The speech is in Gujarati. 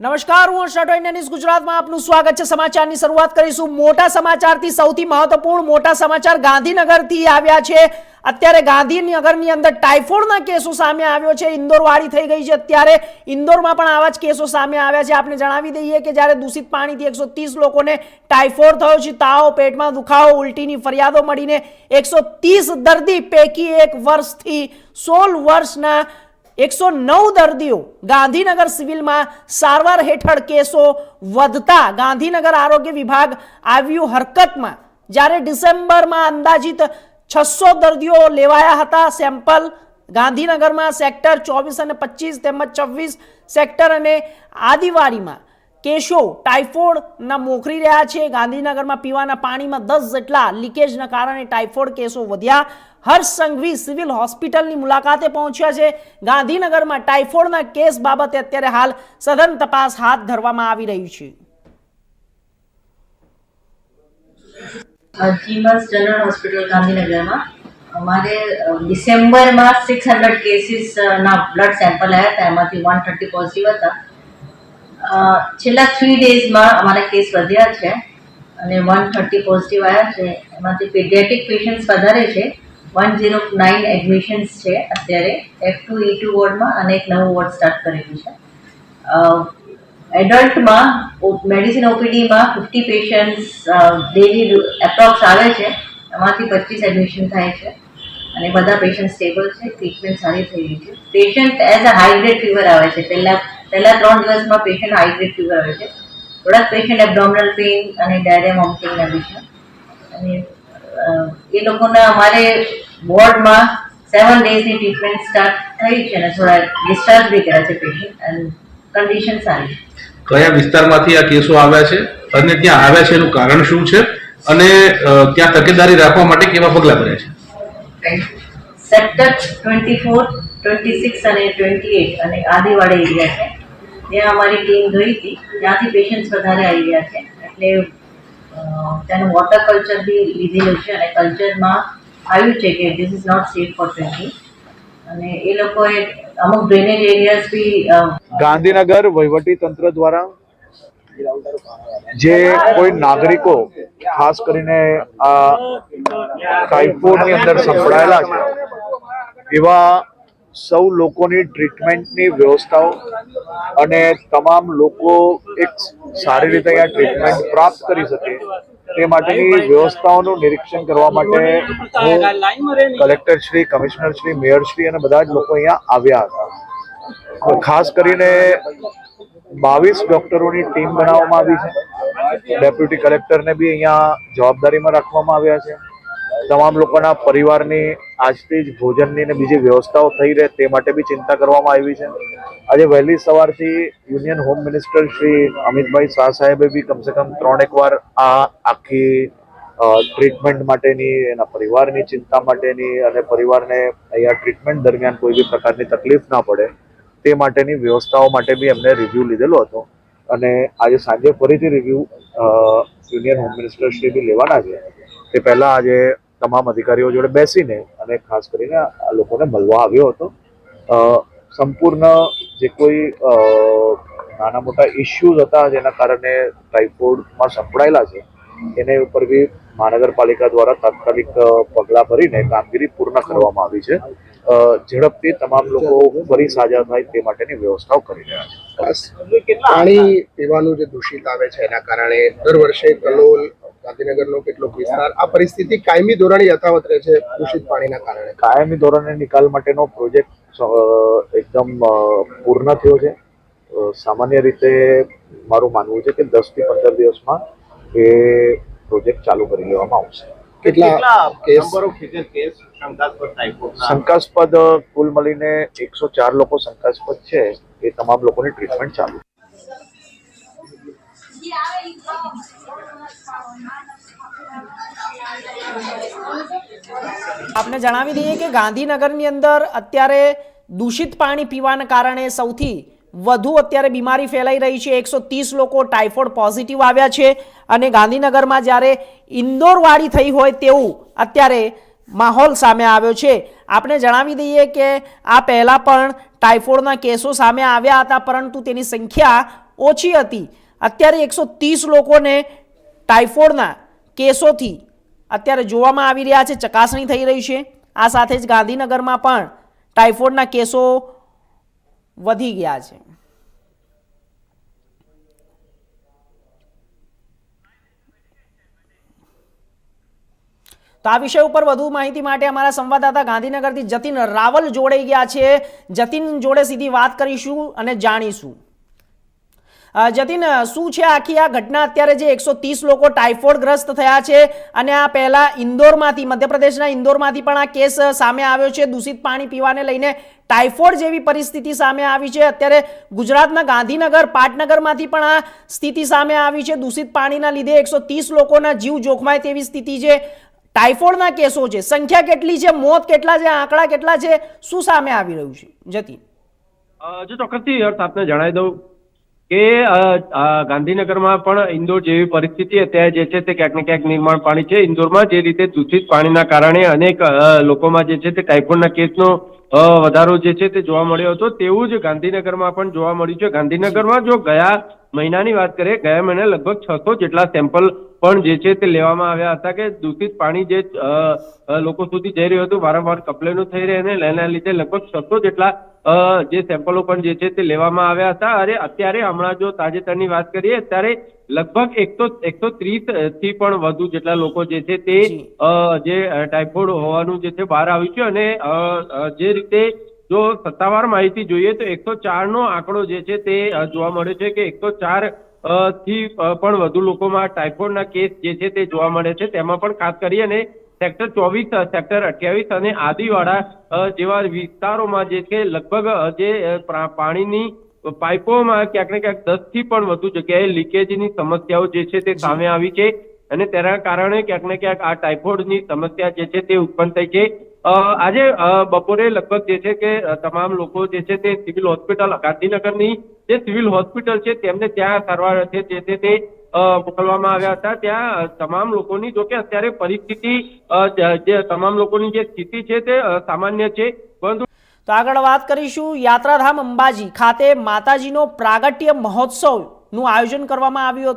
નમસ્કાર, હું શટો ઇન્ડિયન્સ ગુજરાતમાં આપનું સ્વાગત છે. સમાચારની શરૂઆત કરીશું. મોટા સમાચારથી સૌથી મહત્વપૂર્ણ મોટા સમાચાર ગાંધીનગરથી આવ્યા છે. અત્યારે ગાંધીનગરની અંદર ટાઇફોઇડના કેસો સામે આવ્યો છે. ઇન્દોરવાળી થઈ ગઈ છે અત્યારે. ઇન્દોરમાં પણ આવા જ કેસો સામે આવ્યા છે. આપણે જણાવી દઈએ કે જ્યારે દૂષિત પાણીથી એકસો ત્રીસ લોકોને ટાઇફોઇડ થયો છે, તાવ, પેટમાં દુખાવો, ઉલટીની ફરિયાદો મળીને એકસો ત્રીસ દર્દી પૈકી એક વર્ષથી સોળ વર્ષના એકસો નવ દર્દીઓ ગાંધીનગર સિવિલમાં સારવાર હેઠળ કેસો વધતા ગાંધીનગર આરોગ્ય વિભાગ આવ્યું હરકતમાં. જ્યારે ડિસેમ્બરમાં અંદાજિત છસો દર્દીઓ લેવાયા હતા, સેમ્પલ ગાંધીનગરમાં સેક્ટર ચોવીસ અને પચીસ તેમજ છવ્વીસ સેક્ટર અને આદિવાડીમાં કેસો ટાઇફોઇડના મોખરી રહ્યા છે. ગાંધીનગરમાં પીવાના પાણીમાં દસ જેટલા લીકેજના કારણે ટાઇફોઇડ કેસો વધ્યા. હર્ષ સંઘવી સિવિલ હોસ્પિટલની મુલાકાતે પહોંચ્યા છે. ગાંધીનગરમાં ટાઇફોઇડના કેસ બાબતે અત્યારે હાલ સઘન તપાસ હાથ ધરવામાં આવી રહી છે. જીમસ જનરલ હોસ્પિટલ ગાંધીનગરમાં. અમારે ડિસેમ્બરમાં સિક્સ હંડ્રેડ કેસીસના બ્લડ સેમ્પલ આવ્યા હતા. એમાંથી વન થર્ટી પોઝિટિવ હતા. છેલ્લા થ્રી ડેઝમાં અમારા કેસ વધ્યા છે અને વન થર્ટી પોઝિટિવ આવ્યા છે. એમાંથી પેડિયાટિક પેશન્ટ્સ વધારે છે. વન ઝીરો નાઇન એડમિશન્સ છે અત્યારે. એફ ટુ ઈ ટુ વોર્ડમાં અને એક નવું વોર્ડ સ્ટાર્ટ કરેલું છે. એડલ્ટમાં મેડિસિન ઓપીડીમાં ફિફ્ટી પેશન્ટ્સ ડેલી એપ્રોક્સ આવે છે. એમાંથી પચીસ એડમિશન થાય છે. અને બધા પેશન્ટ સ્ટેબલ છે. ટ્રીટમેન્ટ સારી થઈ રહી છે. Patient as a high grade fever આવે છે. પહેલા પહેલા ત્રણ દિવસમાં પેશન્ટ હાઈગ્રેડ ફીવર આવે છે. થોડાક પેશન્ટ એબડોમિનલ પેઇન અને ડાયરિયા વોમિટિંગના બી છે. અને એ લોકોના અમારે વોર્ડમાં સેવન ડેઝની ટ્રીટમેન્ટ સ્ટાર્ટ થઈ છે અને થોડા ડિસ્ચાર્જ બી કર્યા છે પેશન્ટ અને કન્ડિશન સારી છે. કયા વિસ્તારમાંથી આ કેસો આવ્યા છે અને ત્યાં આવ્યા છે એનું કારણ શું છે? અને ત્યાં તકેદારી રાખવા માટે કેવા પગલાં ભર્યા છે? Sector twenty four twenty six અને ટ્વેન્ટી એટ અને આદિવાડી એરિયા છે. ત્યાં અમારી ટીમ ગઈ હતી, ત્યાંથી પેશન્ટ્સ વધારે આવી રહ્યા છે. એટલે તેનું વોટર કલ્ચર બી લીધેલું છે અને કલ્ચરમાં આવ્યું છે કે this is not safe for drinking અને એ લોકોએ અમુક ડ્રેનેજ એરિયાઝ બી ગાંધીનગર વહીવટી તંત્ર દ્વારા જે કોઈ નાગરિકો, ખાસ કરીને આ ટાઇફોઇડની અંદર સંકળાયેલા છે, એવા સૌ લોકોની ટ્રીટમેન્ટની વ્યવસ્થાઓ અને તમામ લોકો એક સારી રીતે અહીંયા ટ્રીટમેન્ટ પ્રાપ્ત કરી શકે તે માટેની વ્યવસ્થાઓનું નિરીક્ષણ કરવા માટે collector Shri, commissioner Shri, mayor Shri અને બધા જ લોકો અહીંયા આવ્યા હતા. ખાસ કરીને બાવીસ ડોક્ટરોની ટીમ બનાવવામાં આવી છે. ડેપ્યુટી કલેક્ટરને બી અહીંયા જવાબદારીમાં રાખવામાં આવ્યા છે. તમામ લોકોના પરિવારની આજથી જ ભોજનની ને બીજી વ્યવસ્થાઓ થઈ રહે તે માટે બી ચિંતા કરવામાં આવી છે. આજે વહેલી સવારથી union home minister Shri Amitbhai Shah સાહેબે બી કમસે કમ ત્રણેક વાર આ આખી ટ્રીટમેન્ટ માટેની, એના પરિવારની ચિંતા માટેની અને પરિવારને અહીંયા ટ્રીટમેન્ટ દરમિયાન કોઈ બી પ્રકારની તકલીફ ના પડે તે માટેની વ્યવસ્થાઓ માટે બી એમને રિવ્યૂ લીધેલો હતો. અને આજે સાંજે ફરીથી review union home minister Shri બી લેવાના છે. તે પહેલાં આજે તમામ અધિકારીઓ જોડે બેસીને અને ખાસ કરીને આ લોકોને મળવા આવ્યો હતો. સંપૂર્ણ જે કોઈ નાના મોટા ઇસ્યુઝ હતા જેના કારણે ટાઇફોઇડમાં સંકળાયેલા છે, એને ઉપર બી મહાનગરપાલિકા દ્વારા તાત્કાલિક પગલાં ભરીને કામગીરી પૂર્ણ કરવામાં આવી છે. ઝડપથી તમામ લોકો ફરી સાજા થાય તે માટેની વ્યવસ્થાઓ કરી રહ્યા છે. પાણી પીવાનું જે દૂષિત આવે છે એના કારણે દર વર્ષે કલોલ ગાંધીનગરનો કેટલોક વિસ્તાર આ પરિસ્થિતિ કાયમી ધોરણે યથાવત રહે છે દૂષિત પાણીના કારણે. કાયમી ધોરણે નિકાલ માટેનો પ્રોજેક્ટ એકદમ પૂર્ણ થયો છે. સામાન્ય રીતે મારું માનવું છે કે દસથી પંદર દિવસમાં એ પ્રોજેક્ટ ચાલુ કરી લેવામાં આવશે. કેટલા શંકાસ્પદ કુલ મળીને એકસો ચાર લોકો શંકાસ્પદ છે. એ તમામ લોકોની ટ્રીટમેન્ટ ચાલુ. છે. આપને જણાવી દઈએ કે ગાંધીનગરની અંદર અત્યારે દૂષિત પાણી પીવાના કારણે સૌથી વધુ અત્યારે બીમારી ફેલાઈ રહી છે. એકસો ત્રીસ લોકો ટાઇફોઇડ પોઝિટિવ આવ્યા છે અને ગાંધીનગરમાં જ્યારે ઇન્દોરવાળી થઈ હોય તેવું અત્યારે માહોલ સામે આવ્યો છે. આપણે જણાવી દઈએ કે આ પહેલાં પણ ટાઇફોઇડના કેસો સામે આવ્યા હતા, પરંતુ તેની સંખ્યા ઓછી હતી. અત્યારે એકસો ત્રીસ લોકોને ટાઇફોઇડના કેસોથી અત્યારે જોવામાં આવી રહ્યા છે, ચકાસણી થઈ રહી છે. આ સાથે જ ગાંધીનગરમાં પણ ટાઇફોઇડના કેસો વધી ગયા છે. તો આ વિષય ઉપર વધુ માહિતી માટે અમારા સંવાદદાતા ગાંધીનગરથી જતીન રાવલ જોડાઈ ગયા છે. જતીન જોડે સીધી વાત કરીશું અને જાણીશું. જતીન શું છે આખી આ ઘટના? અત્યારે જે એકસો ત્રીસ લોકો ટાઇફોઇડ ગ્રસ્ત થયા છે અને આ પહેલા ઇન્દોરમાંથી મધ્યપ્રદેશના ઇન્દોરમાંથી પણ આ કેસ સામે આવ્યો છે. દૂષિત પાણી પીવાને લઈને ટાઇફોઇડ જેવી પરિસ્થિતિ સામે આવી છે. અત્યારે ગુજરાતના ગાંધીનગર પાટનગરમાંથી પણ આ સ્થિતિ સામે આવી છે. દૂષિત પાણીના લીધે એકસો લોકોના જીવ જોખમાય તેવી સ્થિતિ છે. ટાઇફોઇડના કેસો છે. સંખ્યા કેટલી છે? મોત કેટલા છે? આંકડા કેટલા છે? શું સામે આવી રહ્યું છે? જતીન. અ, જો ચોક્કસથી અર્થ આપને જણાવી દઉં. કે ગાંધીનગરમાં પણ ઇન્દોર જેવી પરિસ્થિતિ અત્યારે જે છે તે ક્યાંક ને ક્યાંક નિર્માણ પાણી છે. ઇન્દોરમાં જે રીતે દૂષિત પાણીના કારણે અનેક લોકોમાં જે છે તે ટાઇફોઇડના કેસનો વધારો જે છે તે જોવા મળ્યો હતો. તેવું જ ગાંધીનગરમાં પણ જોવા મળ્યું છે. ગાંધીનગરમાં જો ગયા મહિનાની વાત કરીએ, ગયા મહિને લગભગ છસો જેટલા સેમ્પલ પણ જે છે તે લેવામાં આવ્યા હતા કે દૂષિત પાણી જે લોકો સુધી જઈ રહ્યું હતું. વારંવાર કમ્પ્લેનો થઈ રહી અને એના લીધે લગભગ છસો જેટલા જે સેમ્પલો પણ જે છે તે લેવામાં આવ્યા હતા. અરે અત્યારે હમણાં જો તાજેતરની વાત કરીએ અત્યારે લગભગ એકસો એકસો ત્રીસથી પણ વધુ જેટલા લોકો જે છે તે જે. ટાઇફોઇડ હોવાનું જે છે બહાર આવ્યું છે અને જે રીતે જો સત્તાવાર માહિતી જોઈએ તો એકસો ચારનો આંકડો જે છે તે જોવા મળે છે કે એકસો ચારથી પણ વધુ લોકોમાં ટાઇફોઇડના કેસ જે છે તે જોવા મળે છે. તેમાં પણ ખાસ કરી અને સેક્ટર ચોવીસ સેક્ટર અઠ્યાવીસ અને આદિવાડા જેવા વિસ્તારોમાં જે છે લગભગ જે પાણીની પાઇપોમાં ક્યાંક ને ક્યાંક દસથી પણ વધુ જગ્યાએ લીકેજની સમસ્યાઓ જે છે તે સામે આવી છે અને તેના કારણે ક્યાંક ને ક્યાંક આ ટાઇફોઇડની સમસ્યા જે છે તે ઉત્પન્ન થઈ છે. આજે બપોરે લગભગ જે છે કે તમામ લોકો જે છે તે સિવિલ હોસ્પિટલ ગાંધીનગરની જે સિવિલ હોસ્પિટલ છે તેમને ત્યાં સારવાર છે જે છે તે મોકલવામાં આવ્યા હતા. ત્યાં તમામ લોકોની, જો કે અત્યારે પરિસ્થિતિ જે તમામ લોકોની જે સ્થિતિ છે તે સામાન્ય છે. પરંતુ તો આગળ વાત કરીશું યાત્રાધામ અંબાજી ખાતે માતાજીનો પ્રાગટ્ય મહોત્સવનું આયોજન કરવામાં આવ્યું હતું.